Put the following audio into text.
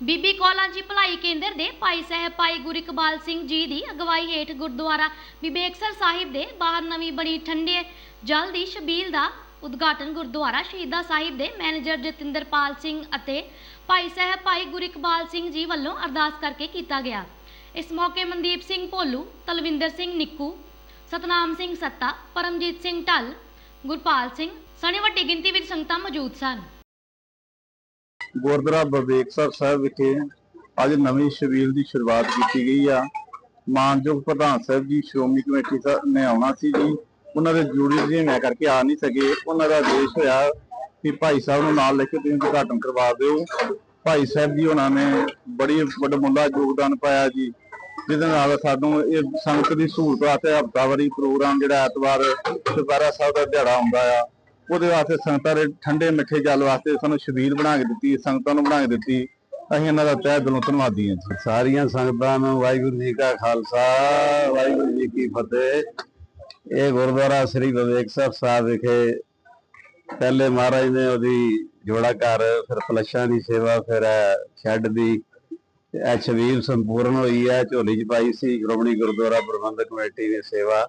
ਬੀਬੀ ਕੌਲਾਂ ਜੀ ਭਲਾਈ ਕੇਂਦਰ ਦੇ ਭਾਈ ਸਾਹਿਬ ਭਾਈ ਗੁਰਿਕਬਾਲ ਸਿੰਘ ਜੀ ਦੀ ਅਗਵਾਈ ਹੇਠ ਗੁਰਦੁਆਰਾ ਵਿਵੇਕਸਰ ਸਾਹਿਬ ਦੇ ਬਾਹਰ ਨਵੀਂ ਬਣੀ ਠੰਡੇ ਜਲ ਦੀ ਸ਼ਬੀਲ ਦਾ ਉਦਘਾਟਨ ਗੁਰਦੁਆਰਾ ਸ਼ਹੀਦਾਂ ਸਾਹਿਬ ਦੇ ਮੈਨੇਜਰ ਜਤਿੰਦਰਪਾਲ ਸਿੰਘ ਅਤੇ ਭਾਈ ਸਾਹਿਬ ਭਾਈ ਗੁਰਿਕਬਾਲ ਸਿੰਘ ਜੀ ਵੱਲੋਂ ਅਰਦਾਸ ਕਰਕੇ ਕੀਤਾ ਗਿਆ। ਇਸ ਮੌਕੇ ਮਨਦੀਪ ਸਿੰਘ ਭੋਲੂ, ਤਲਵਿੰਦਰ ਸਿੰਘ ਨਿੱਕੂ, ਸਤਨਾਮ ਸਿੰਘ ਸੱਤਾ, ਪਰਮਜੀਤ ਸਿੰਘ ਢੱਲ, ਗੁਰਪਾਲ ਸਿੰਘ, ਸਣੇ ਵੱਡੀ ਗਿਣਤੀ ਵਿੱਚ ਸੰਗਤਾਂ ਮੌਜੂਦ ਸਨ। ਗੁਰਦੁਆਰਾ ਬਵੇਕਸਰ ਸਾਹਿਬ ਵਿਖੇ ਅੱਜ ਨਵੀਂ ਸ਼ਬੀਲ ਦੀ ਸ਼ੁਰੂਆਤ ਕੀਤੀ ਗਈ ਆ। ਮਾਨਯੋਗ ਪ੍ਰਧਾਨ ਸਾਹਿਬ ਜੀ, ਸ਼੍ਰੋਮਣੀ ਕਮੇਟੀ ਨੇ ਆਉਣਾ ਸੀ ਜੀ। ਉਹਨਾਂ ਦੇ ਜੂਰੀ ਜੀ ਮੈਂ ਕਰਕੇ ਆ ਨਹੀਂ ਸਕੇ। ਉਹਨਾਂ ਦਾ ਆਦੇਸ਼ ਹੋਇਆ ਕਿ ਭਾਈ ਸਾਹਿਬ ਨੂੰ ਨਾਲ ਲੈ ਕੇ ਤੁਸੀਂ ਉਦਘਾਟਨ ਕਰਵਾ ਦਿਓ। ਭਾਈ ਸਾਹਿਬ ਜੀ ਉਹਨਾਂ ਨੇ ਬੜੀ ਵੱਡਾ ਵੱਡਮੁੱਲਾ ਯੋਗਦਾਨ ਪਾਇਆ ਜੀ। ਜਿਹਦੇ ਨਾਲ ਸਾਨੂੰ ਇਹ ਸੰਗਤ ਦੀ ਸਹੂਲਤ ਵਾਸਤੇ ਹਫ਼ਤਾਵਾਰੀ ਪ੍ਰੋਗਰਾਮ ਜਿਹੜਾ ਐਤਵਾਰ ਦੁਪਹਿਰਾ ਸਾਹਿਬ ਦਾ ਦਿਹਾੜਾ ਆਉਂਦਾ ਆ। ਉਹਦੇ ਵਾਸਤੇ ਸੰਗਤਾਂ ਦੇ ਠੰਡੇ ਮਿੱਠੇ ਜਲ ਵਾਸਤੇ ਸਾਨੂੰ ਛਬੀਲ ਬਣਾ ਕੇ ਦਿੱਤੀ, ਸੰਗਤਾਂ ਨੂੰ ਬਣਾ ਕੇ ਦਿੱਤੀ। ਅਸੀਂ ਇਹਨਾਂ ਦਾ ਤਹਿ ਦਿਲੋਂ ਧੰਨਵਾਦੀ ਹਾਂ ਜੀ। ਸਾਰੀਆਂ ਸੰਗਤਾਂ ਨੂੰ ਵਾਹਿਗੁਰੂ ਜੀ ਕਾ ਖਾਲਸਾ, ਵਾਹਿਗੁਰੂ ਜੀ ਕੀ ਫਤਿਹ। ਇਹ ਗੁਰਦੁਆਰਾ ਸ੍ਰੀ ਵਿਵੇਕਸਰ ਸਾਹਿਬ ਵਿਖੇ ਪਹਿਲੇ ਮਹਾਰਾਜ ਨੇ ਉਹਦੀ ਜੋੜਾ ਘਰ, ਫਿਰ ਫਲਸ਼ਾਂ ਦੀ ਸੇਵਾ, ਫਿਰ ਸ਼ੈੱਡ ਦੀ, ਇਹ ਛਬੀਲ ਸੰਪੂਰਨ ਹੋਈ ਹੈ। ਝੋਲੀ ਚ ਪਾਈ ਸੀ, ਸ਼੍ਰੋਮਣੀ ਗੁਰਦੁਆਰਾ ਪ੍ਰਬੰਧਕ ਕਮੇਟੀ ਨੇ ਸੇਵਾ।